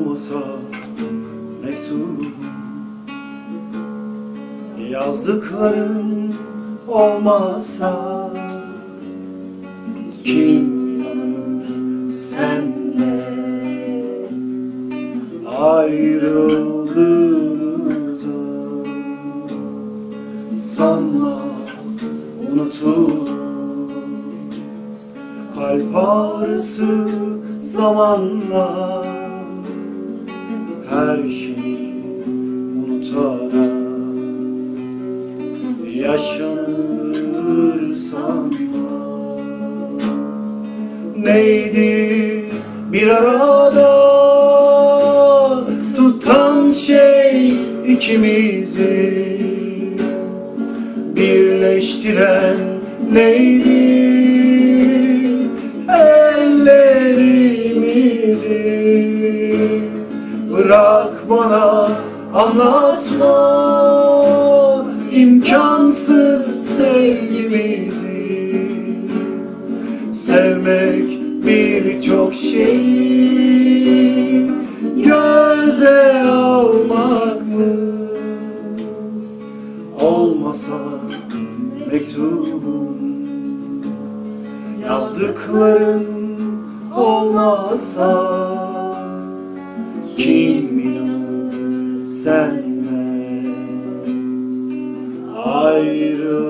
olmasa mektubum Yazdıkların olmasa Kim inanır senle? Ayrıldığımıza Sanma unutulur. Kalp ağrısı zamanla Her şeyi unutarak Yaşanır sanma Neydi bir arada Tutan şey ikimizi Birleştiren neydi? Ellerimizi Bırak bana anlatma imkansız sevgimizi Sevmek birçok şeyi göze almak mı? Olmasa mektubum Yazdıkların olmasa Kim inanır senle ayrıl